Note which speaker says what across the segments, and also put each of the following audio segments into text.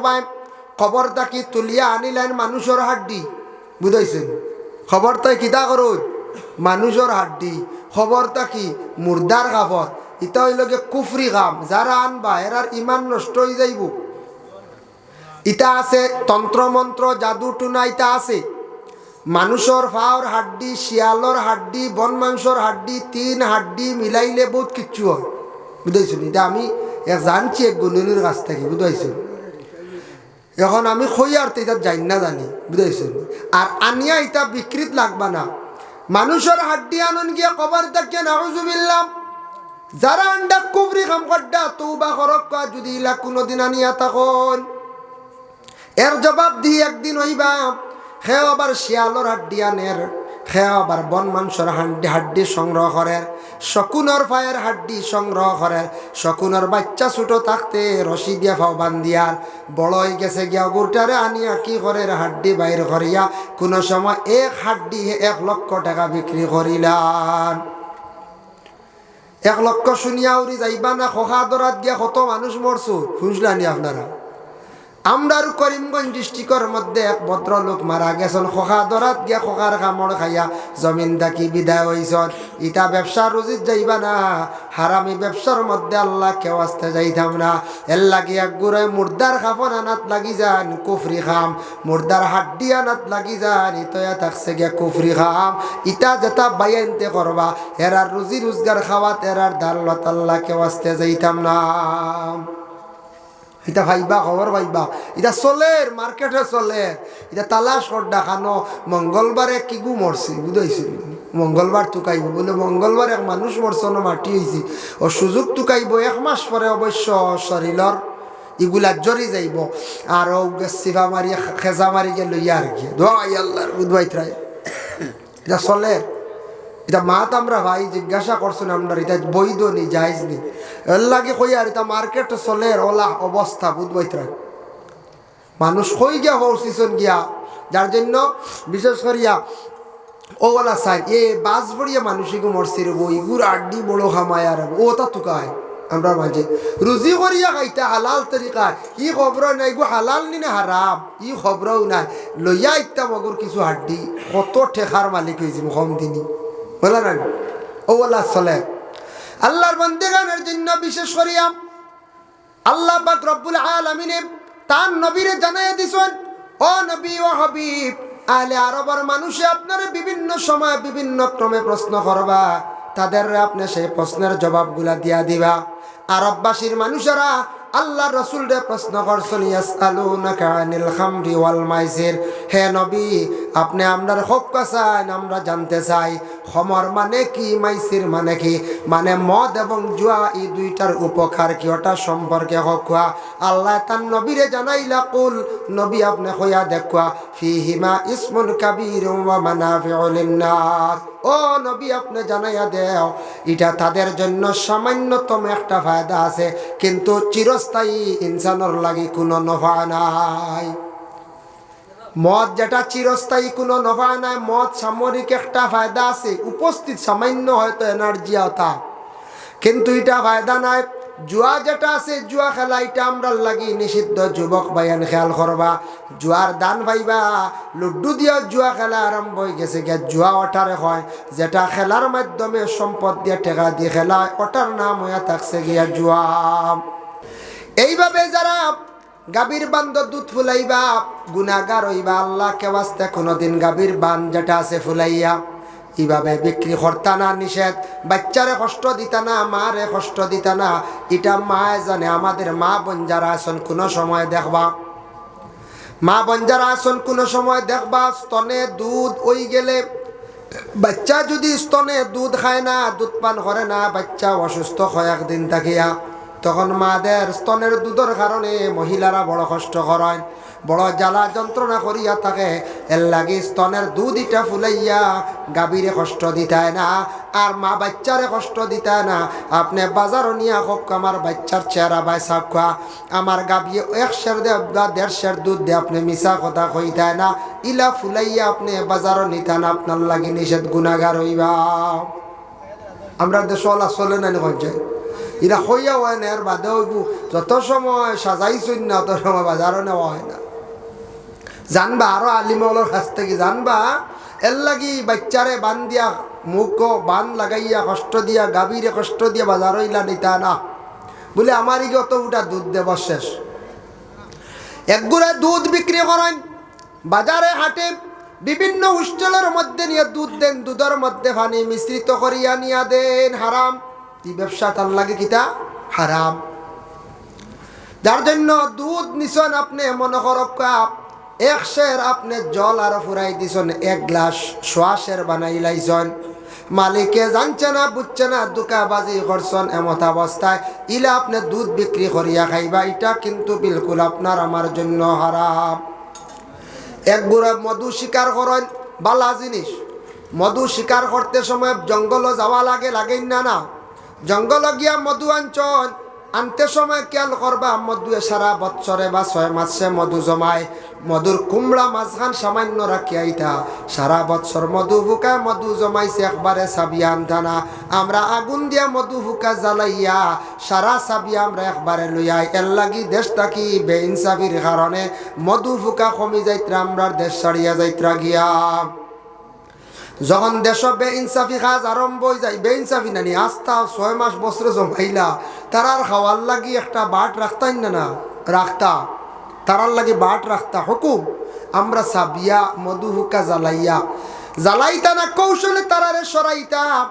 Speaker 1: দেখবাই খবরটা কি তুলিয়া আনিলেন মানুষের হাড্ডি বুঝাইছেন খবরটাই কিতা করুন মানুষের হাড্ডি খবরটা কি মুর্দার খাবর ইটা হইল গিয়ে কুফরি খাম যারা আনবা এরার ইমান নষ্ট হয়ে যাইব। ইটা আছে তন্ত্রমন্ত্র জাদু টুনা ইটা আছে। মানুষের ফাওর হাড্ডি শিয়ালর হাড্ডি, বন মাংসর হাড্ডি তিন হাড্ডি মিলাইলে বহুত কিচ্ছু হয়। বুঝাইছেন এটা আমি এক জানছি এক গুণিনীর কাছ থেকে বুঝাইছেন এখন আমি খই আর এটা যাই না জানি, বুঝাইছেন? আর আনিয়া এটা বিকৃত লাগবা না। মানুষের হাড্ডি আনন গিয়া কবার দেখে নাউজুবিল্লাম যারা আন্ডা কুবরি খাম কড্ডা বা করক যদি ইলা কোনোদিন আনিয়া তখন এর জবাব দি একদিন হইবা হে আবার শিয়ালর হাড্ডি আনের সেও আবার বন মাংসর হাড্ডি হাড্ডি সংগ্রহ করে শকুনের ফায়ের হাড্ডি সংগ্রহ করে শকুনের বাচ্চা ছোটো থাকতে রশি দিয়া ফাও বান্দিয়ার বড় হয়ে গেছে গিয়া গুরটারে আনিয়া কি করে হাড্ডি বাইর করিয়া কোনো সময় এক হাড্ডি এক লক্ষ টাকা বিক্রি করিলাম এক লক্ষ শুনিয়া উড়ি যাইবা না খোখা দরাত গিয়া কত মানুষ মরছু শুনছিলানি আপনারা। আমরার করিমগঞ্জ ডিস্ট্রিক্টর মধ্যে এক ভদ্রলোক মারা গেছেন। খোখা দরাত গিয়া খোখার কামড় খাইয়া জমিন থাকি বিদায় হইছন ইটা ব্যবসা রুজিত যাইবা না হারামি ব্যবসার মধ্যে আল্লাহ কেউ আসতে যাইতাম না। এর লাগি এক গুড়ে মুর্দার খাফন আনাত লাগি যান কুফরি খাম। মুর্দার হাড্ডি আনাত লাগি যান ইতয়া থাকছে গিয়া কুফরি খাম। ইটা যেটা বাইনতে করবা এরার রুজি রোজগার খাওয়াত এরার দাল্লত আল্লাহ কেউ আসতে যাইতাম না। এটা ভাইবা খবর ভাইবা। এটা চলের মার্কেটে চলে এটা তালাশ কর দেখানো মঙ্গলবারে কিগু মরছে বুঝাইছিল মঙ্গলবার তুকাইব বলে মঙ্গলবার এক মানুষ মরছে না মাটি হয়েছে ও সুযোগ তুকাইব এক মাস পরে অবশ্য শরীরের ইগুলা জরি যাইব। আর ও সিফা মারি খেজা মারি গেল ইয়ার গিয়ে দোয়াই আল্লাহর বুধবাইতরাই এটা চলের এটা মাত আমরা ভাই, জিজ্ঞাসা করছেন আমরা, এটা বৈধ নি, জায়জ নি? এর লাগে কই আর এটা মার্কেট চলে, ওলা অবস্থা বুধবৈত্রা মানুষ কই গিয়া হরছিছন গিয়া? যার জন্য বিশেষ করিয়া ওলা সাইন, এ বাস ভরিয়া মানুষকে মরছি রে বই গুড় আড্ডি বড় আর ও তা তুকায় আমরা মাঝে। রুজি করিয়া খাইতা, হালাল তরিকা, ই খবর নাই গো, হালাল নি না হারাম, ই খবরও নাই। লইয়া ইত্যা মগুর কিছু হাড্ডি কত ঠেকার মালিক হয়েছে কম দিনই বলে না? ও আল্লাহ চলে আল্লাহর বন্দেগানের জন্য বিশেষ করিয়া আল্লাহ পাক রব্বুল আলামিনে তার নবীরে জানাই দিছেন, ও নবী ও হাবিব আলে আরবের মানুষে আপনার বিভিন্ন সময় বিভিন্ন ক্রমে প্রশ্ন করবা। তাদের আপনি সেই প্রশ্নের জবাবগুলা দিয়া দিবা। আরববাসীর মানুষেরা আল্লাহ রসুল রে প্রশ্ন করছেন, ইয়াসআলুনাকা আনিল খামরি ওয়াল মাইসির? হে নবী, আপনি আমরার হক্কা চান আমরা জানতে চাই, খমর মানে কি, মাইসির মানে কি? মানে মদ এবং জুয়া, এই দুইটার উপকার কি, ওটা সম্পর্কে হকুয়া আল্লাহ তার নবীরে জানাইলা, কুল, নবী আপনি হইয়া দেখুয়া, ফিহিমা ইসমুন কাবির ওয়া মানাফিউ লিন্নাস। ও নবী, আপনি জানাইয়া দেও, এটা তাদের জন্য সামান্যতম একটা ফায়দা আছে, কিন্তু চিরস্থায়ী ইনসানের লাগি কোনো নফা নাই। মদ যেটা চিরস্থায়ী কোনো নফা নাই, মদ সামরিক একটা ফায়দা আছে, উপস্থিত সামান্য হয়তো এনার্জি আতা কিন্তু এটা ফায়দা নাই, জুয়া যেটা আছে, জুয়া খেলা, এটা আমরা লাগি নিষিদ্ধ। যুবক বাইয়ান খেয়াল করবা, জুয়ার দান পাইবা, লুড্ডু দিয়া জুয়া খেলা আরম্ভ হয়ে গেছে গিয়া জুয়া ওঠারে হয়, যেটা খেলার মাধ্যমে সম্পদ দিয়ে টেকা দিয়ে খেলা ওটার নাম হয়ে থাকছে গিয়া জুয়া। এইভাবে যারা গাভীর বান্ধ দুধ ফুলাইবা গুনাগার হইবা আল্লাহ কেবাস্তে কোনোদিন গাভীর বান যেটা আছে ফুলাইয়া। এইভাবে বিক্রি করতা না নিষেধ, বাচ্চারে কষ্ট দিতা না, মারে কষ্ট দিতা না, এটা মায় জানে, আমাদের মা বোন যারা আছেন, কোনো সময় দেখবা। মা বোন যারা আছেন, কোনো সময় দেখবা, স্তনে দুধ ওই গেলে, বাচ্চা যদি স্তনে দুধ খায় না, দুধ পান করে না, বাচ্চা অসুস্থ হয় একদিন থাকিয়া তখন মাদের স্তনের দুধের কারণে মহিলারা বড় কষ্ট করেন। বড় জ্বালা যন্ত্রণা করিয়া থাকে এর লাগি স্তনের দুধ ইটা ফুলাইয়া গাভীরে কষ্ট দিতায় না, আর মা বাচ্চারে কষ্ট দিতায় না। আপনি বাজারও নিয়ে হোক, আমার বাচ্চার চেহারা বাই সাপ খোয়া, আমার গাভী এক শের দে বা দেড় শের দুধ দিয়ে আপনি মিশা কথা কইতায় না। ইলা ফুলাইয়া আপনি বাজারও নিতান, আপনার লাগি নিষেধ গুণাগার হইবা। আমরা দেশ চলে না যায় এরা হইয়া হয় না, এর বাদে হইব যত সময় সাজাইছই না অত সময় বাজারও নেওয়া হয় না। জানবা, আরও আলিমলের কাছ থেকে জানবা, এর লাগি বাচ্চারে বান দিয়া, মুখ বান লাগাইয়া, কষ্ট দিয়া, গাভীরে কষ্ট দিয়া বাজার হইলা নিতা না। বলে আমারই যত উঠা দুধ দেব শেষ। একগুড়া দুধ বিক্রি করেন, বাজারে হাটে, বিভিন্ন হোস্টেলের মধ্যে নিয়ে দুধ দেন, দুধের মধ্যে পানি মিশ্রিত করিয়া নিয়া দেন, হারাম। কি ব্যবসা তার লাগে কিতা? হারাম। যার জন্য দুধ নিছন আপনি, মনে করক কাপ এক শের আপনি জল আর ফুরাই দিছন, এক গ্লাস শ্বাসের বানাই লাইছন। মালিকে জানছে না, বুঝছে না, দুকাবাজি করছন এমত অবস্থায়। ইলা আপনি দুধ বিক্রি করিয়া খাইবা, এটা কিন্তু বিলকুল আপনার আমার জন্য হারাম। এক বুড়া মধু শিকার করেন, বালা জিনিস। মধু শিকার করতে সময় জঙ্গল যাওয়া লাগে, লাগেন না না। জঙ্গল গিয়া মধু আনছন আনতে সময় খেয়াল করবা মধু সারা বৎসরে বা ছয় মাসে মধু জমায়। মধুর কুমড়া মাঝখান সামান্য রাখি আইতা সারা বৎসর মধু ফুকা মধু জমাইছে একবারে সাবিয়া আনতানা আমরা আগুন দিয়া মধু ফুকা জ্বালাইয়া, সারা সাবিয়া আমরা একবারে লইয়াই। এর লাগি দেশ থাকি বেইনসাফির কারণে মধু ফুকা কমি যাইত্রা আমরা দেশ ছাড়িয়া যাইত্রা গিয়া। যখন দেশ বে ইনসাফি কাজ আরম্ভ হয়ে যায় বে ইনসাফি নানি, আস্তা ছয় মাস বছরে জমাইলা, তারার খাওয়ার লাগি একটা বাট রাখতাই না না? রাখতা। তারার লাগি বাট রাখতা। হুকুম, আমরা সাবিয়া মধু হুকা জ্বালাইয়া। জ্বালাইতা না কৌশলে তারারে সরাইতা।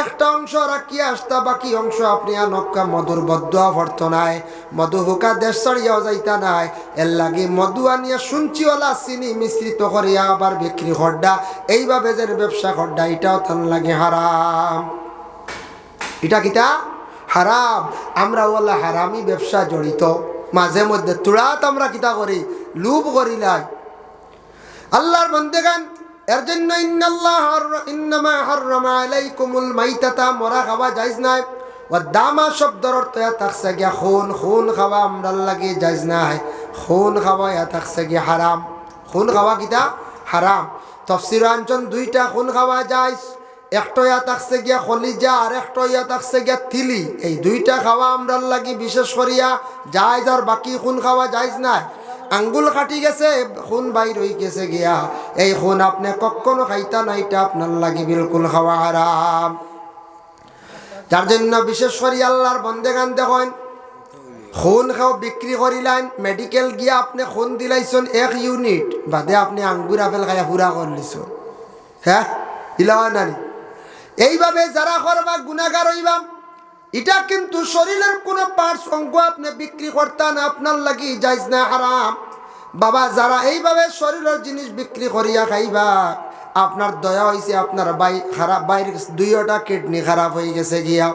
Speaker 1: একটা অংশ রাখিয়া আসতা, বাকি অংশ আপনি নক্কা মধুর বদুয়া ভর্ত নাই মধু হুকা দেশ ছাড়িয়াও যাইতা নাই। এর লাগি মধু আনিয়া শুনছিওয়ালা চিনি মিশ্রিত করিয়া আবার বিক্রি খড্ডা। এইভাবে যে ব্যবসা খড্ডা, এটাও তার লাগে হারাম। এটা কিতা হারাম। আমরা ওলা হারামি ব্যবসা জড়িত। মাঝে মধ্যে তুড়াত আমরা কিতা করি? লুপ করিলাই আল্লাহর বন্দেগান এর জন্য ইন্নাল্লাহ ইন্নামা হাররামা আলাইকুমুল মাইতাতা, মরা খাওয়া যাইজ নাই। ও দামা শব্দর অর্থ ইয়া থাকছে গিয়া খুন খুন খাওয়া আমরা লাগে যাইজ নাই। খুন খাওয়া ইয়া থাকছে গিয়া হারাম। খুন খাওয়া কিতা? হারাম। তফসির অঞ্চল দুইটা, খুন খাওয়া যাইজ একটা ইয়া থাকছে গিয়া খলিজা, আর একটা ইয়া থাকছে গিয়া থিলি। এই দুইটা খাওয়া আমরা লাগি বিশেষ করিয়া যাইজ আর বাকি খুন খাওয়া যাইজ নাই। আঙ্গুল কাটি গেছে, খুন বাইর হয়ে গেছে গিয়া। এই খুন আপনি কখনো খাইতা না এটা আপনার লাগি বিলকুল খাওয়া হারাম। যার জন্য বিশেষ করে আল্লাহর বন্দেগান দেখেন খুন খাও, বিক্রি করিলেন মেডিকেল গিয়া আপনি খুন দিলাইছেন এক ইউনিট বাদে আপনি আঙ্গুর আপেল খাইয়া পুরা করলিছেন হ্যাঁ? ইলাওয়া নানি এইভাবে যারা করবা গুণাগার হইবা এটা কিন্তু শরীরের কোনো পার্টস অঙ্গ আপনি বিক্রি করতেন আপনার লাগি যাইজ না, হারাম। বাবা, যারা এইভাবে শরীরের জিনিস বিক্রি করিয়া খাইবা, আপনার দয়া হয়েছে আপনার বাই খারাপ বাইরের দুইটা কিডনি খারাপ হয়ে গেছে গিয়া।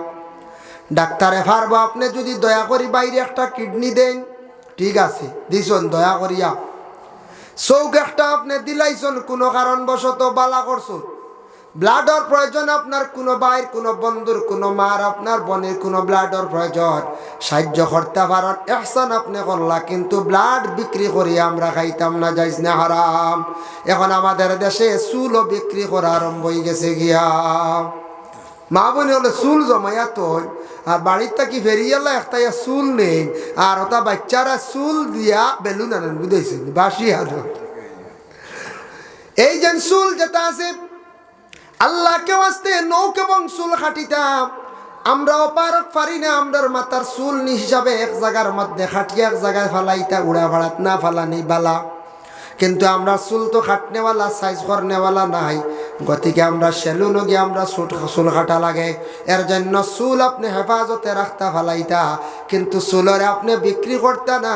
Speaker 1: ডাক্তারে পারব আপনি যদি দয়া করি বাইরে একটা কিডনি দেন, ঠিক আছে, দিছন, দয়া করিয়া। চৌক একটা আপনি দিলাইছন, কোনো কারণবশত বালা করছুন। ব্লাডর প্রয়োজন আপনার কোনো বাইর কোনো বন্ধুর, কোনো মার, আপনার বোনের কোনো ব্লাডর প্রয়োজন। সাহায্য করতে পারেন, এহসান আপনি করলা, কিন্তু ব্লাড বিক্রি করি আমরা খাইতাম না যাইস না হারাম। এখন আমাদের দেশে চুলও বিক্রি করা আরম্ভ হয়ে গেছে গিয়া। মা বোনে হলে চুল জমাইয়া তো আর বাড়ির থাকি ফেরিয়ালা একটা চুল নেই। আর ওটা বাচ্চারা চুল দিয়া বেলুন আনেন, বুঝেছেন? বাসি আর এই যে চুল যেটা আছে আল্লাহকে আসতে নৌক এবং চুল খাটিতাম। আমরা অপারক পারি না, আমরার মাতার চুল নি হিসাবে এক জায়গার মধ্যে খাটিয়ে এক জায়গায় ফালাইতা, উড়া ভাড়াত না ফালানি বালা। কিন্তু আমরা চুল তো খাটনেওয়ালা, সাইজ করনেওয়ালা নাই। গতিকে আমরা সেলুনও গিয়ে আমরা চুট চুল কাটা লাগে। এর জন্য চুল আপনি হেফাজতে রাখতা ফালাইতা। কিন্তু চুলরে আপনি বিক্রি করতা না।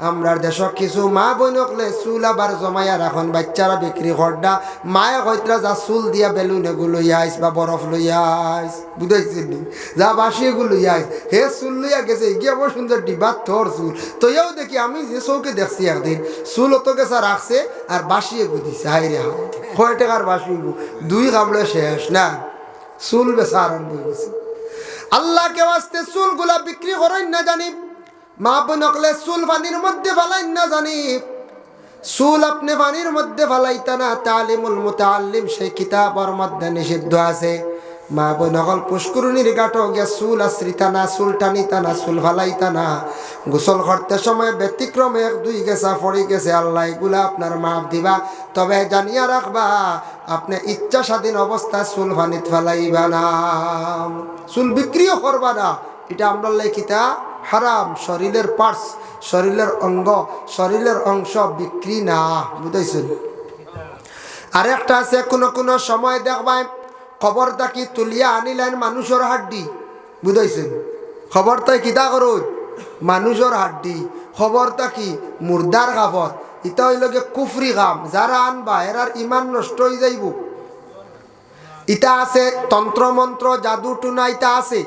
Speaker 1: আমরার দেশক কিছু মা বইনকলে চুল আবার জমাইয়া রাখন বাচ্চারা বিক্রি করডা মায়ে কইতরা যা চুল দিয়া বেলুন এগুলো আইস বা বরফ লইয়া আইস বুঝাইছিল যা বাসি এগুলো আইস হে চুল লইয়া গেছে গিয়া বড় সুন্দর ডিবাত থর চুল। তৈয়াও দেখি আমি যে চৌকে দেখছি একদিন। চুল অত গেছে রাখছে আর বাসিয়ে গুদিছে হাই রে হাই কয় টাকার বাসি দুই কামড়ে শেষ, না, চুল বেচা আরম্ভ হয়ে গেছে আল্লাহকে আসতে চুলগুলা বিক্রি করেন না জানি, মা বোনকলে চুল পানির মধ্যে ফালাইন না জানি। চুল আপনি পানির মধ্যে ফেলাইতা না, তালিমুল মুতাল্লিম সেই কিতাবর মধ্যে নিষিদ্ধ আছে। মা বই নকল পুষ্করণীর গাটো গে চুল আশ্রিতানা, চুল টানিতানা, চুল ফালাইতানা গোসল করতে সময় ব্যতিক্রমে এক, দুই গেছা, পড়ি গেছে, আল্লাহ এগুলা আপনার মাপ দিবা। তবে জানিয়া রাখবা, আপনি ইচ্ছা স্বাধীন অবস্থা চুল ফানিত ফেলাইবা না। চুল বিক্রিও করবা না। এটা আমরা লেখিতা, হারাম, শরীরের পার্টস, শরীরের অঙ্গ, শরীরের অংশ বিক্রি না। বুঝাইছেন? আরেকটা আছে, কোনো কোনো সময় দেখবাই খবর তাকি তুলিয়া আনিলেন মানুষের হাড্ডি? বুঝাইছেন খবর তাই কিতা করুন মানুষের হাড্ডি। খবর তাকি মুর্দার কাপড় ইটা হইল গে কুফরি কাম যারা আনবা এরার ইমান নষ্ট হয়ে যাইব। ইটা আছে তন্ত্রমন্ত্র জাদু টুনা ইটা আছে।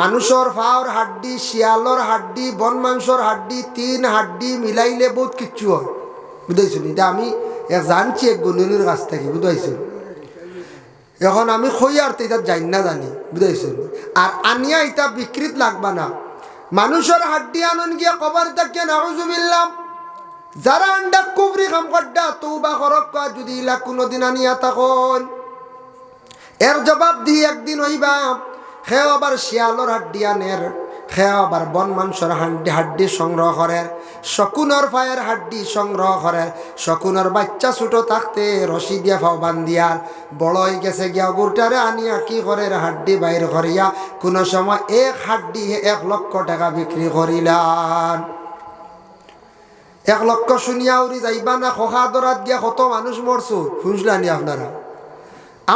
Speaker 1: মানুষের ফাওর হাড্ডি শিয়ালর হাড্ডি, বন মাংসর হাড্ডি তিন হাড্ডি মিলাইলে বহুত কিচ্ছু হয়। বুঝাইছেন এটা আমি জানছি, এক গুণনীর কাছ থেকে। বুঝাইছেন এখন আমি খৈ আর তো এটা যাই না জানি, বুঝাইছেন? আর আনিয়া এটা বিকৃত লাগবা না। মানুষের হাড্ডি আনন গিয়া কবার তাকিয়ে নাউজুবিল্লাম যারা আন্ডা কুবরি খাম কড্ডা বা করক যদি ইলা কোনোদিন আনিয়া তখন এর জবাব দিয়ে একদিন হইবা হে আবার শিয়ালর হাড্ডি আনের। সেও আবার বন মাংসর হাড্ডি হাড্ডি সংগ্রহ করে শকুনের ফায়ের হাড্ডি সংগ্রহ করে শকুনের বাচ্চা ছোটো থাকতে রশি দিয়া ফাও বান্ধিয়ার বড় হয়ে গেছে গিয়া গুরটারে আনিয়া কি করে হাড্ডি বাইর করিয়া কোনো সময় এক হাড্ডি এক লক্ষ টাকা বিক্রি করিলাম এক লক্ষ শুনিয়া উড়ি যাইবা না খোখা দরাত গিয়া কত মানুষ মরছো শুনছিলানি আপনারা?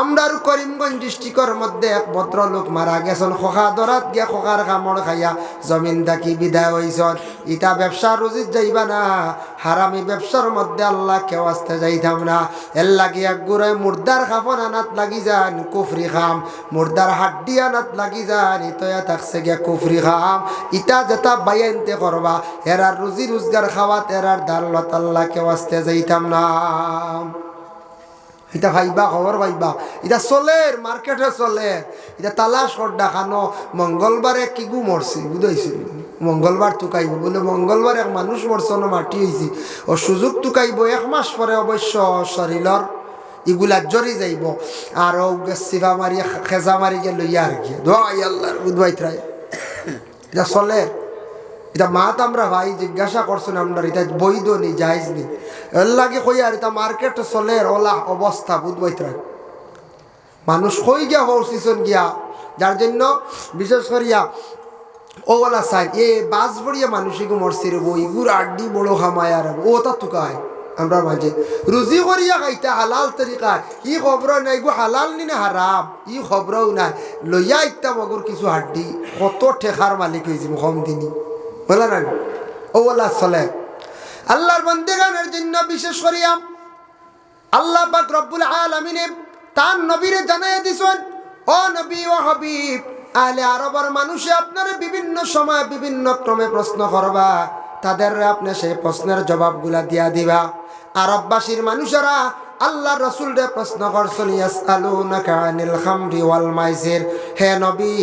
Speaker 1: আমরার করিমগঞ্জ ডিস্ট্রিক্টর মধ্যে এক ভদ্রলোক মারা গেছেন। খোখা দরাত গিয়া খোখার কামড় খাইয়া জমিন দাকি বিদায় হইছন। ইটা ব্যবসা রুজিত যাইবা না, হারামি ব্যবসার মধ্যে আল্লাহ কেউ আসতে যাইতাম না। এর লাগি এক গুড়ায় মুর্দার খাফন আনাত লাগি যান, কুফরি খাম। মুর্দার হাড্ডি আনাত লাগি যান ইতয়া থাকছে গিয়া কুফরি খাম। ইটা যেটা বাইনতে করবা এরার রুজি রোজগার খাওয়াত এরার দাল্লত আল্লাহ কেউ আসতে যাইতাম না। এটা ভাইবা খবর ভাইবা এটা চলের মার্কেটে চলে। এটা তালাশ কর দেখানো মঙ্গলবারে কিগু মরছে বুঝাইছিল মঙ্গলবার তুকাইব বলে মঙ্গলবার এক মানুষ মরছে না মাটি হয়েছি ও সুযোগ তুকাইব এক মাস পরে অবশ্য শরীরের ইগুলা জরি যাইব। আর ও সিফা মারি খেজা মারি গে লইয়া আর কি দোয়াই আল্লাহর বুধবাই এটা চলে। এটা মাত আমরা ভাই, জিজ্ঞাসা করছেন আমরা, এটা বৈধ নি, জায়জ নি? এর লাগে কই আর এটা মার্কেট চলে ওলা অবস্থা বুধবাই ত্রাই মানুষ কই গিয়া হরছিছন গিয়া? যার জন্য বিশেষ করিয়া ওলা সাইন এ বাস ভরিয়া মানুষকে মরছি রে বই গুড় আড্ডি বড় খামায় আর ও তা তুকায় আমরা মাঝে রুজি করিয়া খাইতে, হালাল তরিকা ই খবর নাই গো, হালাল নি না হারাম? ই খবরও নাই। লইয়া ইত্যা মগর কিছু হাড্ডি কত ঠেকার মালিক হয়েছি কম দিনই বলে না ও ওলা চলে আল্লাহর বন্দেগানের জন্য বিশেষ করিয়া আল্লাহ পাক রব্বুল আলামিনে তার নবীরে জানাই দিছেন, ও নবী ও হাবিব আলে আরবের মানুষে আপনার বিভিন্ন সময় বিভিন্ন ক্রমে প্রশ্ন করবা। তাদের আপনি সেই প্রশ্নের জবাবগুলা দিয়া দিবা। আরববাসীর মানুষেরা আল্লাহ রসুল রে প্রশ্ন করছেন, ইয়াসআলুনাকা আনিল খামরি ওয়াল মাইসির? হে নবী,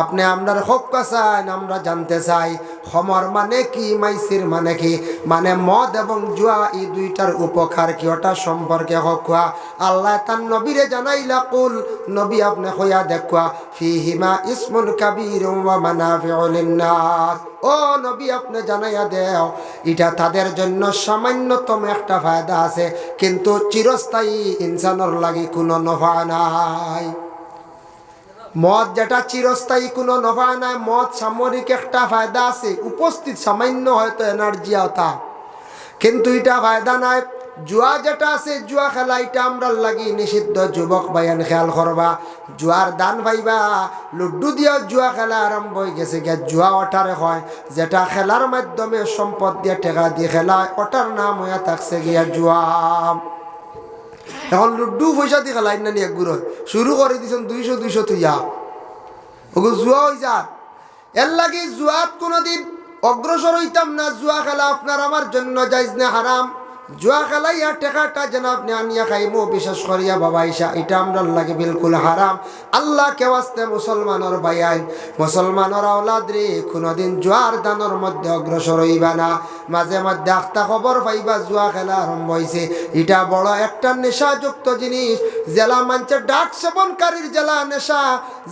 Speaker 1: আপনি আমরার হক চান আমরা জানতে চাই। খমর মানে কি, মাইসির মানে কি? মানে মদ এবং জুয়া, এই দুইটার উপকার কি? ওটা সম্পর্কে হকুয়া আল্লাহ তার নবীরে জানাইলা, কুল, নবী আপনি হইয়া দেখুয়া, ফিহিমা ইসমুল কাবির ওয়া মানাফিউল ও নবী, আপনি জানাইয়া দেও, এটা তাদের জন্য সামান্যতম একটা ফায়দা আছে। কিন্তু চিরস্থায়ী ইনসানের লাগি কোনো নফা নাই। মদ যেটা চিরস্থায়ী কোনো নফা নাই, মদ সামরিক একটা ফায়দা আছে, উপস্থিত সামান্য হয়তো এনার্জি আওতা কিন্তু এটা ফায়দা নাই, জুয়া যেটা আছে, জুয়া খেলা এটা আমরা লাগি নিষিদ্ধ, যুবক বায়ান খেয়াল করবা। জুয়ার দান পাইবা, লুড্ডু দিয়া জুয়া খেলা আরম্ভ হয়ে গেছে গিয়া, জুয়া ওঠারে হয়, যেটা খেলার মাধ্যমে সম্পদ দিয়ে টেকা দিয়ে খেলা ওটার নাম হইয়া থাকছে গিয়া জুয়া। এখন লুড্ডু পয়সা দিয়ে খেলাই না নিয়ে গুড়। শুরু করে দিছেন দুইশো দুইশো তুইয়া ওগো জুয়া হয়ে যা এর লাগে জুয়াত কোনোদিন অগ্রসর হইতাম না, জুয়া খেলা আপনার আমার জন্য যাইজ না হারাম জুয়া খেলাইয়া টেকাটা যেন আপনি আনিয়া খাইমো বিশেষ করিয়া বাবা ইসা এটা আমরা লাগে বিলকুল হারাম। আল্লাহ কে আসতে মুসলমানের বাইন মুসলমানের আওলাদ রে, কোনোদিন জুয়ার দানোর মধ্যে অগ্রসর হইবা না। মাঝে মধ্যে আখতা খবর পাইবা জুয়া খেলা আরম্ভ হয়েছে এটা বড় একটা নেশাযুক্ত জিনিস। জেলা মানছে ডাক সেবনকারীর জেলা নেশা।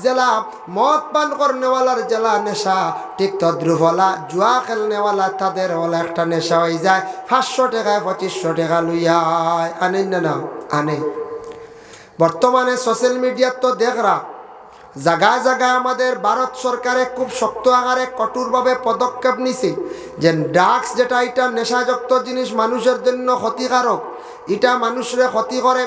Speaker 1: জেলা মদ পান করনেওয়ালার জেলা নেশা। ঠিক তদ্রুপলা জুয়া খেলনেওয়ালা তাদের হলে একটা নেশা হয়ে যায়। পাঁচশো টাকায় পঁচিশশো টাকা লইয়ায় আনেন না না, আনে। বর্তমানে সোশ্যাল মিডিয়ার তো দেখরা জায়গায় জায়গায় আমাদের ভারত সরকারে খুব শক্ত আকারে কঠোরভাবে পদক্ষেপ নিছে। যে ড্রাগস যেটা, এটা নেশাযুক্ত জিনিস মানুষের জন্য ক্ষতিকারক, এটা মানুষরে ক্ষতি করে।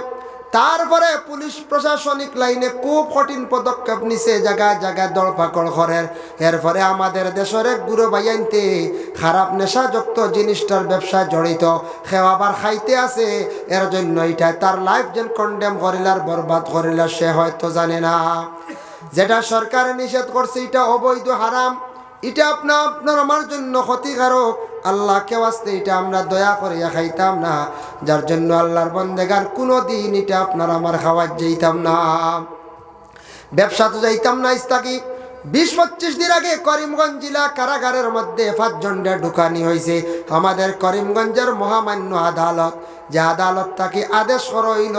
Speaker 1: তারপরে পুলিশ প্রশাসনিক লাইনে খুব কঠিন পদক্ষেপ নিছে জায়গায় জায়গায় দলপাকড় করে এরপরে আমাদের দেশের গুরু বাইয়াইনতে খারাপ নেশাযুক্ত জিনিসটার ব্যবসায় জড়িত। আবার খাইতে আছে, এর জন্য এটা তার লাইফ যেন কন্ডেম করিলার, বরবাদ করিলার, সে হয়তো জানে না। যেটা সরকার নিষেধ করছে, এটা অবৈধ, হারাম। এটা আপনা আপনার আমার জন্য ক্ষতিকারক। আল্লাহ কেউ আসতে এটা আমরা দয়া করিয়া খাইতাম না, যার জন্য আল্লাহর বন্দেগার কোনো দিন এটা আপনার আমার খাওয়ার যেতাম না। ব্যবসা তো যাইতাম না ইস্তাকি। বিশ পঁচিশ দিন আগে করিমগঞ্জ জেলা কারাগারের মধ্যে পাঁচজনটা ঢুকানি হয়েছে আমাদের করিমগঞ্জের মহামান্য আদালত, যে আদালত তাকে আদেশ করইল,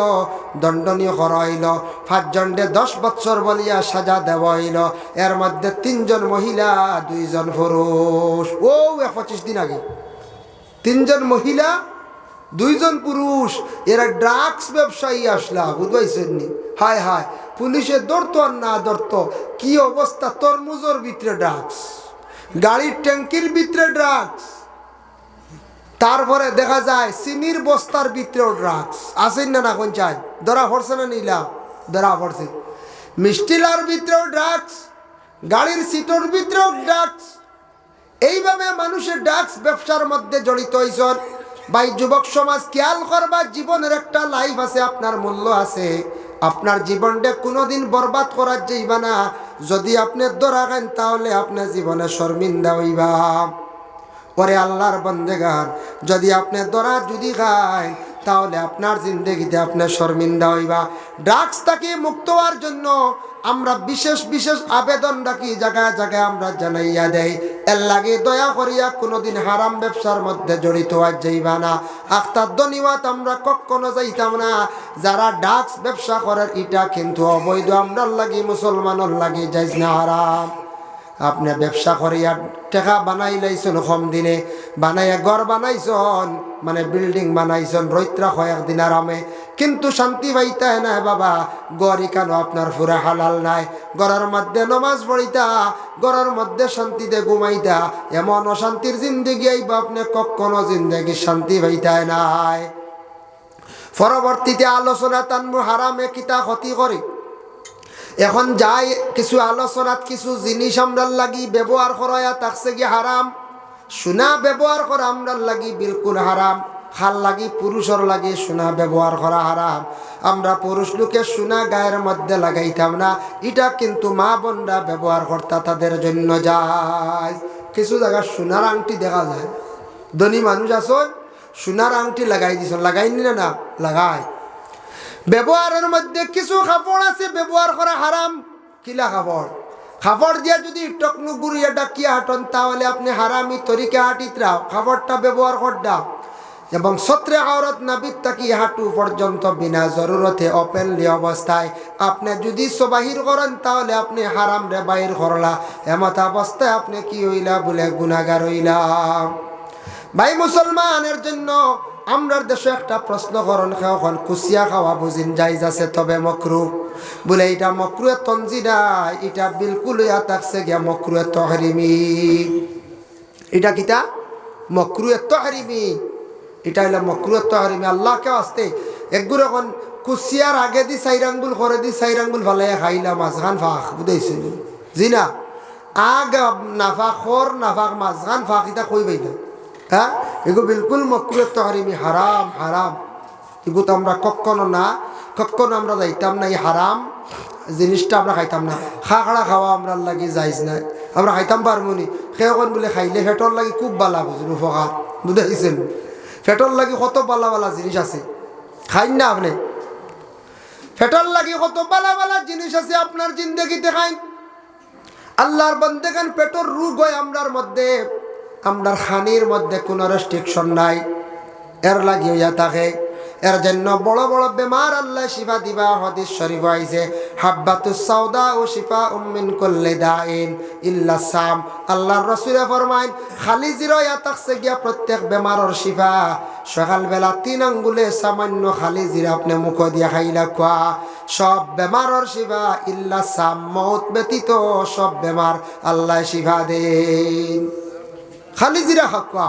Speaker 1: দণ্ডনীয় করইল পাঁচজনডে দশ বৎসর বলিয়া সাজা দেওয়া হইল এর মধ্যে তিনজন মহিলা, দুইজন পুরুষ। ও পঁচিশ দিন আগে। তিনজন মহিলা, দুইজন পুরুষ, এরা ড্রাগস ব্যবসায়ী আসলা বুঝবাইছেন নি হায় হায়, পুলিশে ধরতো আর না ধরতো কি অবস্থা? তরমুজের ভিতরে ড্রাগস, গাড়ির ট্যাঙ্কির ভিতরে ড্রাগস, তারপরে দেখা যায় চিনির বস্তার ভিতরেও ড্রাগস। আসেন না না কোন চাই? ধরা পড়ছে না নিলা? ধরা পড়ছে। মিষ্টিলার ভিতরেও ড্রাগস, গাড়ির সিটোর ভিতরেও ড্রাগস। এইভাবে মানুষের ড্রাগস ব্যবসার মধ্যে জড়িত হয়েছেন ভাই, যুবক সমাজ, খেয়াল করবা, জীবনের একটা লাইফ আছে, আপনার মূল্য আছে। আপনার জীবনটা কোনোদিন বরবাদ করার যাইবা না। যদি আপনি খান, তাহলে আপনার জীবনে শর্মিন্দা হইবা। পরে আল্লাহর বন্দেগার, যদি আপনি ধরা যদি খায় তাহলে আপনার জিন্দগিতে আপনার শর্মিন্দা হইবা। ড্রাগস থেকে মুক্ত হওয়ার জন্য আমরা বিশেষ বিশেষ আবেদন রাখি, জায়গায় জায়গায় আমরা জানাইয়া দেই। এর লাগে দয়া করিয়া কোনোদিন হারাম ব্যবসার মধ্যে জড়িত হওয়ার যাইবা না। আখতার দনিওয়াত আমরা কখনো যাইতাম না। যারা ড্রাগস ব্যবসা করার ইটা কিন্তু অবৈধ। আমরার লাগি, মুসলমানের লাগি, যাইজ না হারাম। আপনি ব্যবসা করিয়া টেকা বানাই লাইছন কম দিনে, বানাইয়া ঘর বানাইছন মানে বিল্ডিং বানাইছন, রৈত্রা কয়েকদিন আরামে। কিন্তু শান্তি পাইতা না বাবা গড়ি কেন আপনার ফুরা হালাল নাই। গড়ের মধ্যে নমাজ পড়িতা গড়ের মধ্যে শান্তিতে ঘুমাইতা, এমন অশান্তির জিন্দগি আইবা আপনি কখনো জিন্দগি শান্তি পাইতায় নাই। পরবর্তীতে আলোচনা তানমু হারামে কিতা ক্ষতি করে? এখন যাই কিছু আলোচনাত, কিছু জিনিস আমরার লাগি ব্যবহার করায়া তাকছে কি হারাম। সোনা ব্যবহার করা আমরার লাগি বিলকুল হারাম। খাল লাগি, পুরুষের লাগি সোনা ব্যবহার করা হারাম। আমরা পুরুষ লোকে সোনা গায়ের মধ্যে লাগাইতাম না। এটা কিন্তু মা বোনরা ব্যবহার করতা, তাদের জন্য যায়। কিছু জায়গায় সোনার আংটি দেখা যায়। ধনী মানুষ আসন সোনার আংটি লাগাই দিছ। লাগাইনি না, লাগায়। ব্যবহারের মধ্যে কিছু কাপড় আছে, ব্যবহার করা হারাম। কিলা কাপড়? কাপড় দিয়া যদি টকনু গুড়িয়া ডাকিয়া হাঁটন, তাহলে আপনি হারামি তরিকে হাঁটিতরাও কাপড়টা ব্যবহার করডা। এবং সত্রে আওরত নাবিদ তাকি হাঁটু পর্যন্ত বিনা জরুরতে ওপেনলি অবস্থায়। আপনি যদি সবাহির করেন, তাহলে আপনি হারাম রে বাহির করলা। এমত অবস্থায় আপনি কি হইলা বলে গুণাগার হইলা? ভাই মুসলমানের জন্য আমরার দেশে একটা প্রশ্ন করণ এখন কুচিয়া খাওয়া বুঝিন যাই আছে তবে মকরু। বলে এটা মকরুয়ে তঞ্জি নাই এটা বিলকুল ইয়া থাকছে গিয়া মকরুয়ে তহরিমি। এটা কিতা মকরুয়ে তহরিমি। এটা হইল মকরুয়ে তহরিমি আল্লাহকে আসতে। একগুলো এখন কুচিয়ার আগে দি চাইর আঙ্গুল করে দি চাইর আঙ্গুল ভালে খাইলা মাঝখান ফাঁক বুঝাইছিল জি না। আগ নাফাক খর নাফাক মাঝখান ফাঁক, এটা কই বাইলা হ্যাঁ? এগো বিলকুল মকরুয়ে তহরিমি হারাম হারাম। এগো তো আমরা কখনো না, কখনো আমরা যাইতাম না, এই হারাম জিনিসটা আমরা খাইতাম না। খা খাখড়া খাওয়া আমরা লাগি যাইজ না আমরা খাইতাম পারব নি সেখন বলে খাইলে হেঁটর লাগি খুব বালা বুঝুন, উপকার। বুঝাইছেন ফেটর লাগি কত বালা বালা জিনিস আছে। খাইন না আপনি? ফেটর লাগি কত বালা বালা জিনিস আছে আপনার জিন্দগিতে খাইন। আল্লাহর বন্দেগান পেটর রোগ হয় আমরার মধ্যে। আমরার খানির মধ্যে কোনো রেস্ট্রিকশন নাই। এর লাগি হইয়া থাকে। এর জন্য বড় বড় বেমার আল্লাহ শিফা দিবা, হদিস শরীফ আইছে, হাব্বাতু সাউদা ও শিফা উম্মিন করলে দাইন ইল্লা সাম। আল্লাহর রসুলে ফরমাইন খালি জিরো থাকছে গিয়া প্রত্যেক বেমারর শিফা, সকালবেলা তিন আঙ্গুলে সামান্য খালি জিরা আপনি মুখ দিয়া খাইলা খোয়া। সব বেমারর শিফা ইল্লা সাম, মত ব্যতীত সব বেমার আল্লাহ শিফা দেন। খালি জিরা খাকুয়া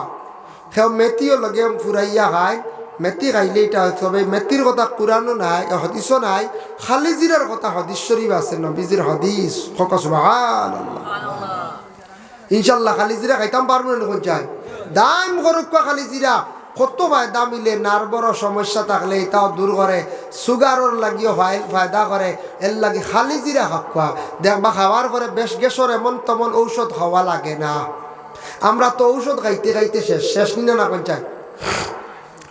Speaker 1: সেও মেথিও লগে ফুরাইয়া খায় মেথি খাইলে এটা সবে মেথির কথা কোরআনও নাই হদিসও নাই। খালি জিরার কথা হদিস শরীফ আছে নবীজির হদিস ফকস ইনশাল্লাহ খালি জিরা খাইতাম পারব না কোন চাই। দাম করুকা খালি জিরা কত ফায়দা মিলে নার্ভর সমস্যা থাকলে এটাও দূর করে সুগারর লাগিও ফায়দা করে এর লাগে খালি জিরা খাওয়া দেখবা খাওয়ার পরে বেশ গেছর এমন তেমন ঔষধ খাওয়া লাগে না। আমরা তো ঔষধ খাইতে খাইতে শেষ শেষ নিনা না পঞ্চায়েত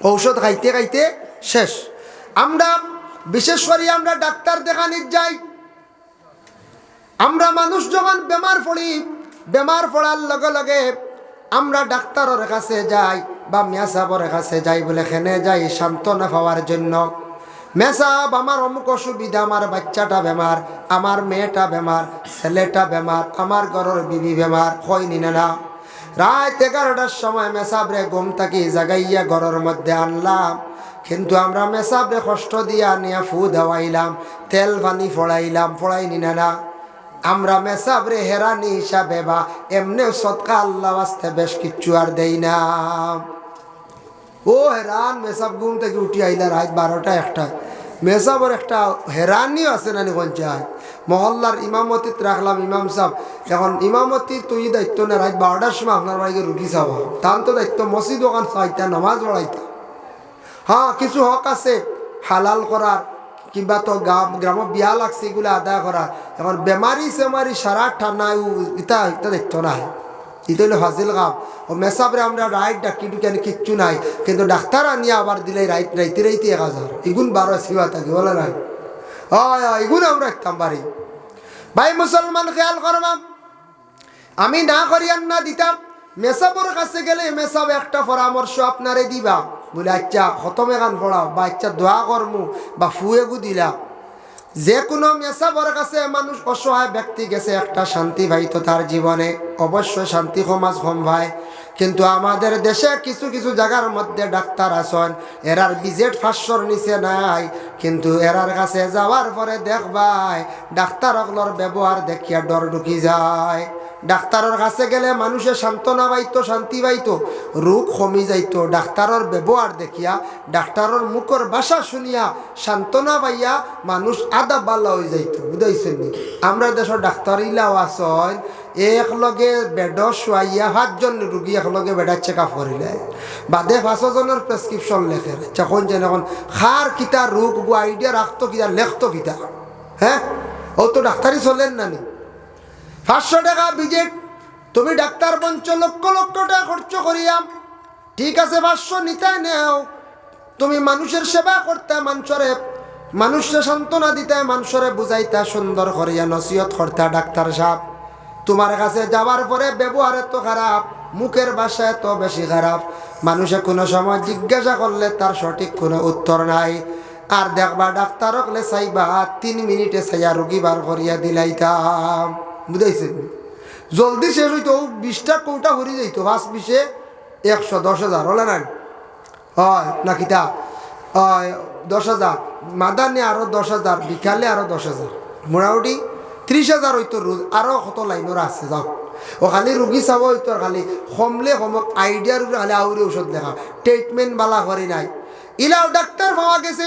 Speaker 1: ঔষধ খাইতে খাইতে শেষ। আমরা, বিশেষ করে আমরা ডাক্তার দেখানি যাই। আমরা মানুষ যখন বেমার পড়ি, বেমার পড়ার লগে লগে আমরা ডাক্তারের কাছে যাই বা মেসাবর কাছে যাই বলে খেনে যাই সান্ত্বনা পাওয়ার জন্য। মেসাব আমার অমুক অসুবিধা, আমার বাচ্চাটা বেমার, আমার মেয়েটা বেমার, ছেলেটা বেমার, আমার ঘরের বিবি বেমার কইনি না? রাত এগারোটার সময় মেসাবরে ঘুম থাকি জাগাইয়া ঘরের মধ্যে আনলাম। কিন্তু আমরা মেসাবরে কষ্ট দিয়া নিয়ে ফু দেওয়াইলাম তেল পানি ফড়াইলাম, ফড়াই ফড়াইনি না আমরা মেসাবরে হেরানি হিসাবে বা এমনিও সৎকা আল্লাহ আসতে বেশ কিচ্ছু আর দেই না। ও হেরান, মেসাব ঘুম থেকে উঠি আইলা রাত বারোটা, একটা। মেসাবর একটা হেরানিও আছে নানি পঞ্চায়েত। মহল্লার ইমামতিত রাখলাম ইমাম সাহেব। এখন ইমামতির তুই দায়িত্ব না, রাত বারোটার সময় আপনার বাড়িতে রুগী চাওয়া তার তো দায়িত্ব, মসজিদ ওখান চাইতা, নামাজ পড়াইতা। হ্যাঁ কিছু হক আছে, হালাল করার, কিংবা তো গ্রাম বিয়া লাগছে, এগুলো আদায় করা এখন বেমারি সেমারি সারা ঠান্ডা ইতা ইতা দেখতো না ইটা হলো হাজিল কাম ও মেসাবরে আমরা রাইট ডাকি ডুকানি কিচ্ছু নাই। কিন্তু ডাক্তার আনিয়ে আবার দিলে রাইট রাইতে রাইতে এক হাজার। ইগুন বারো সিবা থাকি বলে নাই। ইগুন আমরা একদম পারি ভাই, মুসলমান খেয়াল করবাম আমি না করিয়ান না দিতাম। মেসাবর কাছে গেলে মেসাব একটা পরামর্শ আপনারে দিবা। বলে আচ্ছা খতমে গান পড়াও, বা আচ্ছা দোয়া কর্মু, বা ফুয়েগু দিলা। যে কোনো মেসাবর কাছে মানুষ অসহায় ব্যক্তি গেছে, একটা শান্তি ভাই তো তার জীবনে। অবশ্যই শান্তি সমাজ কম ভাই কিন্তু আমাদের দেশে কিছু কিছু জায়গার মধ্যে ডাক্তার আসন এরার বিজেট ফাঁসর নিচে নাই। কিন্তু এরার কাছে যাওয়ার পরে দেখবাই ডাক্তার অগলোর ব্যবহার দেখিয়া ডর ঢুকি যায়। ডাক্তারের কাছে গেলে মানুষে সান্ত্বনা পাইতো, শান্তি পাইতো রোগ কমি যাইতো। ডাক্তারের ব্যবহার দেখিয়া ডাক্তারের মুখর ভাষা শুনিয়া, সান্ত্বনা পাইয়া মানুষ আদা বালা হয়ে যাইতো বুঝাইছেন আমরা দেশের ডাক্তার ইলাও আসন একলগে বেড শুয়াইয়া সাতজন রুগী একলগে বেডার চেক আপ করিলে বাদে পাঁচজনের প্রেসক্রিপশন লেখে। আচ্ছা কোন যেন এখন খার কিতা রোগ আইডিয়া রাখতো কিতা লেখতো কিতা হ্যাঁ ও তো ডাক্তারই চলেন না নি পাঁচশো টাকা ভিজিট তুমি ডাক্তার পঞ্চ লক্ষ লক্ষ টাকা খরচ করিয়াম ঠিক আছে, পাঁচশো নিতে নেও। তুমি মানুষের সেবা করতে, মানুষরে মানুষের সান্ত্বনা দিতে, মানুষরে বুঝাইতে, সুন্দর করিয়া নসিহত করতে, ডাক্তার সাহেব। তোমার কাছে যাওয়ার পরে ব্যবহার এত খারাপ, মুখের ভাষা এত বেশি খারাপ। মানুষে কোনো সময় জিজ্ঞাসা করলে তার সঠিক কোনো উত্তর নাই। আর দেখবা ডাক্তার হলে চাইবা তিন মিনিটে চাইয়া রুগী বার করিয়া দিলাইতাম। বুঝাইছেন জলদি শেষ হইতো, বিশটা কৌটা হরি যাইতো, পাঁচ বিশে একশো দশ হাজার, হলে না হয় না কিতা হয়, দশ হাজার। মাদানে আরও দশ হাজার, বিকালে আরও দশ হাজার। মোটামুটি ত্রিশ হাজার হইতো রোজ আরও কত লাইনের আছে, যাও। ও খালি রুগী চাব হইতো খালি কমলে কমক আইডিয়ার খালি আউরি ঔষধ দেখা ট্রিটমেন্ট বালা করে নাই। ইলাও ডাক্তার পাওয়া গেছে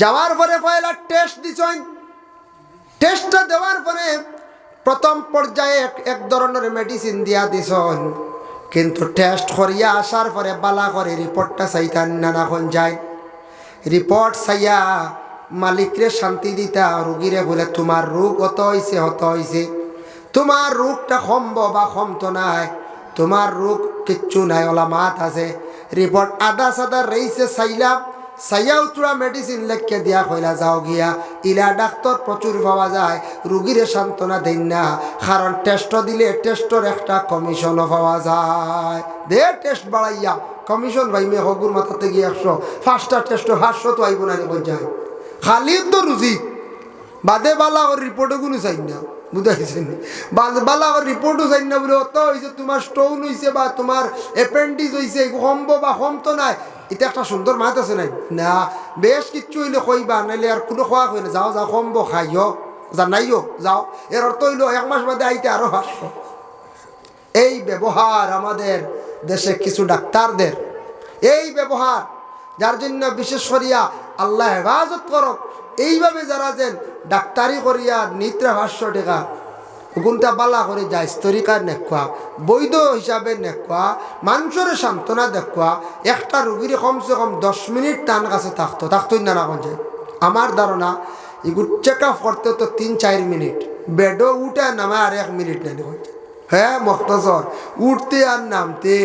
Speaker 1: যাওয়ার পরে পয়লা টেস্ট দিছেন টেস্টটা দেওয়ার পরে প্রথম পর্যায়ে এক ধরনের মেডিসিন দিয়া দিছন। কিন্তু টেস্ট করিয়া আসার পরে বালা করে রিপোর্টটা চাইতান নানাখন যায়। রিপোর্ট চাইয়া মালিকরে শান্তি দিতা, রুগীরে বলে, তোমার রোগ অত হয়েছে হত হয়েছে তোমার রোগটা কমব বা কমতো নাই। তোমার রোগ কিচ্ছু নাই, ওলা মাত আছে। রিপোর্ট আদা সাদা রইছে সাইলাম সাইয়া উতরা মেডিসিন লেখকে দিয়া কইলা, যাও গিয়া, ইলা ডাক্তার প্রচুর পাওয়া যায় রুগীরে সান্ত্বনা দেন না কারণ টেস্ট দিলে টেস্টর একটা কমিশনও পাওয়া যায়। দে টেস্ট বাড়াইয়া কমিশন ভাই মেয়ে হগুর মাথাতে গিয়ে একশো ফার্স্টটা টেস্ট পাঁচশো তো আইব না যায়। খালি তো রুজি বাদে বালা ওর রিপোর্টও কোনো চাই না বুঝাইছেন চাই না বা তোমার অ্যাপেন্ডিস হয়েছে কমব বা কম তো নাই এটা একটা সুন্দর মাত আছে নাই? না, বেশ কিচ্ছু হইলে কইবা, নাইলে আর কোনো খোয়া না। যাও যাও, কমব খাইও। জানাইও যাও। এর অর্থ হইল এক মাস বাদে আইতে আরও পাঁচশো। এই ব্যবহার আমাদের দেশে কিছু ডাক্তারদের। এই ব্যবহার, যার জন্য বিশেষ করিয়া আল্লাহ হেফাজত করক, এইভাবে যারা যেন ডাক্তারি করিয়া নিত্রা ভাষ্য টেকা হুকুমটা বালা করে যায় স্তরিকার নেখা বৈধ হিসাবে নেখা মানুষের সান্ত্বনা দেখা একটা রুগীর কমসে কম দশ মিনিট টান কাছে থাকতো, থাকতোই না না যায় আমার ধারণা, এগুলো চেক আপ করতে তো তিন, চার মিনিট, বেডও উঠে নামে আর এক মিনিট নেই হ্যাঁ মক্তসর, উঠতে আর নামতে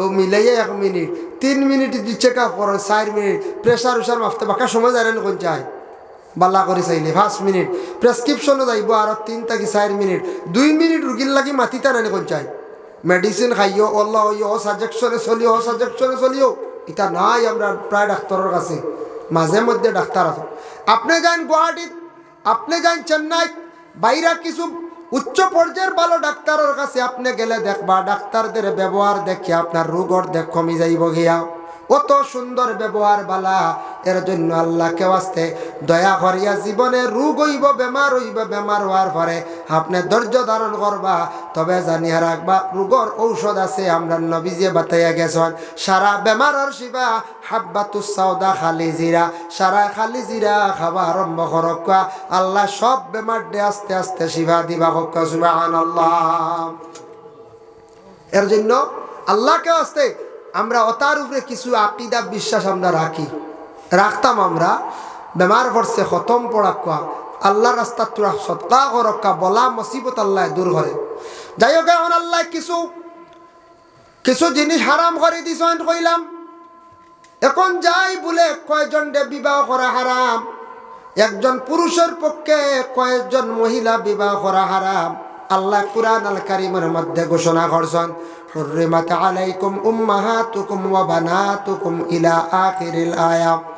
Speaker 1: ও মিলাইয়া এক মিনিট, তিন মিনিট চেক আপ করো, চার মিনিট প্রেশার উষার মাপতে বাকা সময় যায় না কোন চাই বাল্লা করে চাইলে পাঁচ মিনিট। প্রেসক্রিপশনও যাইব আর তিন থাকি চার মিনিট। দুই মিনিট রুগীর লাগি মাতিতা নানি কোন চাই মেডিসিন খাইও, অল্লাহ হইও ও সাজেকশনে চলিও ও সাজেকশনে চলিও। এটা নাই আমরা প্রায় ডাক্তারের কাছে। মাঝে মধ্যে ডাক্তার আছে। আপনি যান গুয়াহাটিত আপনি যান চেন্নাই বাইরা কিছু উচ্চ পর্যায়ের ভালো ডাক্তারের কাছে আপনি গেলে দেখবা ডাক্তারদের ব্যবহার দেখে আপনার রোগর দেখ কমি যাইব গিয়া। কত সুন্দর ব্যবহার বালা। এর জন্য আল্লাহকে আসতে দয়া করিয়া জীবনে রোগ হইব, বেমার হইব, বেমার হওয়ার পরে আপনি ধৈর্য ধারণ করবা। তবে জানিয়া রাখবা, রোগর ঔষধ আছে, আমরা নবীজে বাতাইয়া গেছেন। সারা বেমারের শিবা, হাব্বাতু সাউদা খালি জিরা। সারা খালি জিরা খাবা আরম্ভ করক্কা আল্লাহ সব বেমার দে আস্তে আস্তে শিবা দিবা হক্কা সুবাহান আল্লাহ এর জন্য আল্লাহকে আসতে আমরা অতার উপরে কিছু আকিদা, বিশ্বাস আমরা রাখি। রাখতাম আমরা। বেমার পড়ছে, খতম পড়াকা আল্লাহ রাস্তা তোরা সৎকা করক্কা বলা মসিবত আল্লাহ দূর করে যাই হোক, এখন আল্লাহ কিছু কিছু জিনিস হারাম করে দিছ কইলাম। এখন যাই বলে, কয়জন বিবাহ করা হারাম একজন পুরুষের পক্ষে কয়েকজন মহিলা বিবাহ করা হারাম আল্লাহ কুরআন আল কারিমের মধ্যে ঘোষণা করছেন আলাইকুম উম্মাহাতুকুম ওয়া বানাতুকুম ইলা আখিরিল আয়াত